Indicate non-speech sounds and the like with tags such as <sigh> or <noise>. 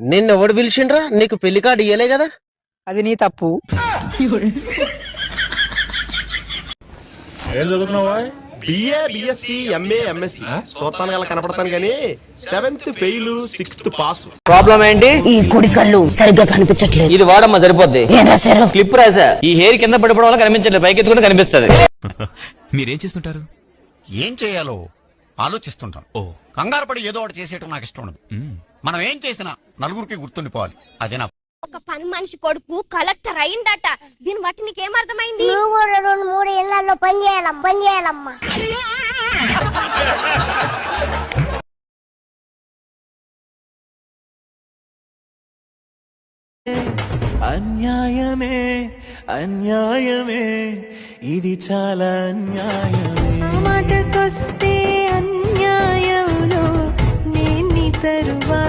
నిన్న ఎవడు పిలిచిండ్రా? నీకు పెళ్ళి కార్డు ఇయ్యలే కదా? అది నీ తప్పు. ఏం చదువుకున్నావా బిఏ బిఎస్సి ఎంఏ ఎంఎస్సి చూస్తాను గల కనపడతాను కానీ seventh fail sixth pass problem ఏంటి? ఈ కుడి కళ్ళు సరిగ్గా కనిపించట్లేదు. ఇది వాడమ్మా సరిపోద్ది. ఏం రాశారు క్లిప్ రాసా? ఈ హెయిర్ కింద పడిపోవడం వల్ల కనిపించట్లేదు. పైకి ఎత్తుకుంటే కనిపిస్తుంది. <laughs> మీరేం చేస్తుంటారు? ఏం చేయాలో ఆలోచిస్తుంటాం ఓ. కంగారు పడి ఏదో ఒకటి చేసేయటం నాకు ఇష్టం ఉండదు. మనం ఏం చేసినా నలుగురికి గుర్తుండిపోవాలి. అదేనా ఒక పని మనిషి కొడుకు కలెక్టర్ అయిందట. దీని వాటి నీకేమర్థమైంది నువ్వు రెండు మూడు ఇళ్ళలో పని చేయాలమ్మ పని చేయాలమ్మా. అన్యాయమే అన్యాయమే ఇది చాలా అన్యాయమే. మాటకొస్తే అన్యాయంలో నేను తరువా?